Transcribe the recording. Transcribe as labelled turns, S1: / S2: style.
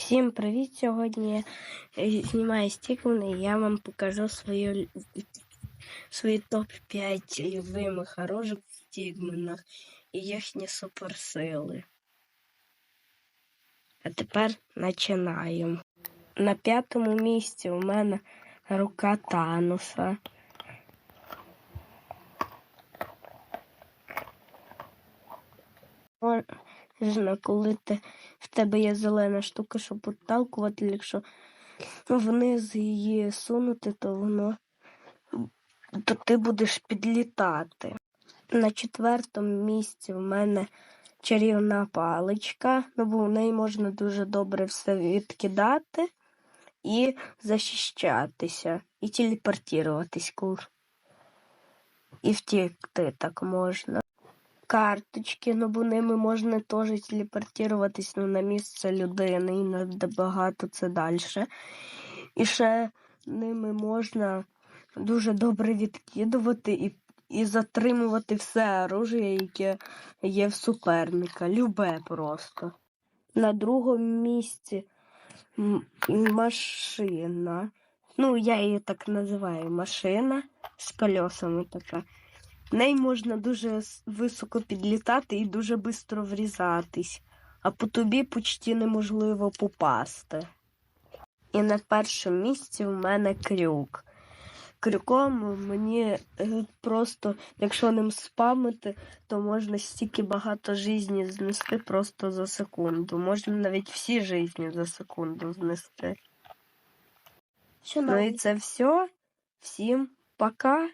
S1: Всім привіт! Сьогодні я знімаю стікмени і я вам покажу свою, свої топ-5 любимих оружок в стігменах і їхні суперсили. А тепер починаємо. На п'ятому місці у мене рука Тануса. Можна, коли ти, в тебе є зелена штука, щоб підталкувати, якщо вниз її сунути, то воно то ти будеш підлітати. На четвертому місці в мене чарівна паличка, ну бо в неї можна дуже добре все відкидати і захищатися, і телепортуватись. кур. І втікти так можна карточки, ну бо ними можна теж телепортуватись ну, на місце людини і набагато це далі. І ще ними можна дуже добре відкидувати і і затримувати все оружие, яке є в суперника. Любе просто. На другому місці машина. Ну, я її так називаю машина з колесами така. В неї можна дуже високо підлітати і дуже швидко врізатись, а по тобі почти неможливо попасти. І на першому місці в мене крюк. Крюком мені е, просто, якщо ним спамити, то можна стільки багато житті знести просто за секунду. Можна навіть всі житті за секунду знести.
S2: Що
S1: Ну і це все. Всім пока.